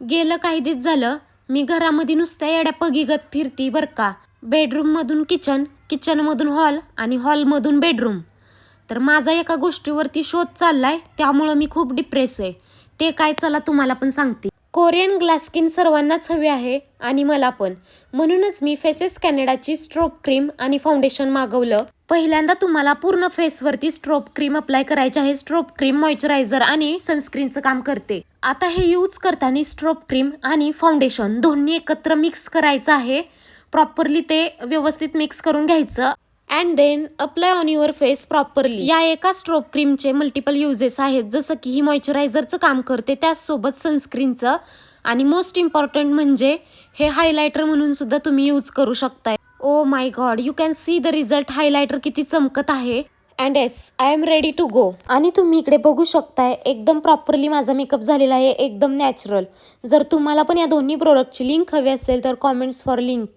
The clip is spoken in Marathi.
गेलं काही दिवस झालं मी घरामध्ये नुसत्या येड्या पगीगत फिरती बरं का. बेडरूममधून किचन किचनमधून हॉल आणि हॉलमधून बेडरूम तर माझा एका गोष्टीवरती शोध चाललाय त्यामुळं मी खूप डिप्रेस आहे. ते काय चला तुम्हाला पण सांगते. कोरियन ग्लास स्किन सर्वांनाच हवी आहे आणि मला पण. म्हणूनच मी फेसेस कॅनडाची स्ट्रोप क्रीम आणि फाउंडेशन मागवलं. पहिल्यांदा तुम्हाला पूर्ण फेसवरती स्ट्रोप क्रीम अप्लाय करायची आहे. स्ट्रोप क्रीम मॉइश्चरायझर आणि सनस्क्रीनचं काम करते. आता हे यूज करताना स्ट्रोप क्रीम आणि फाउंडेशन दोन्ही एकत्र मिक्स करायचं आहे. प्रॉपरली ते व्यवस्थित मिक्स करून घ्यायचं. And then apply on your face properly या एका स्ट्रोप क्रीमचे मल्टिपल युजेस आहेत. जसं की ही मॉइश्चरायझरचं काम करते त्याचसोबत सनस्क्रीनचं आणि मोस्ट इम्पॉर्टंट म्हणजे हे हायलायटर म्हणून सुद्धा तुम्ही यूज करू शकताय. ओ my god you can see the result highlighter किती चमकत आहे. And yes I am ready to go आणि तुम्ही इकडे बघू शकताय एकदम प्रॉपरली माझा मेकअप झालेला आहे एकदम नॅचरल जर तुम्हाला पण या दोन्ही प्रोडक्टची लिंक हवी असेल तर कॉमेंट्स फॉर लिंक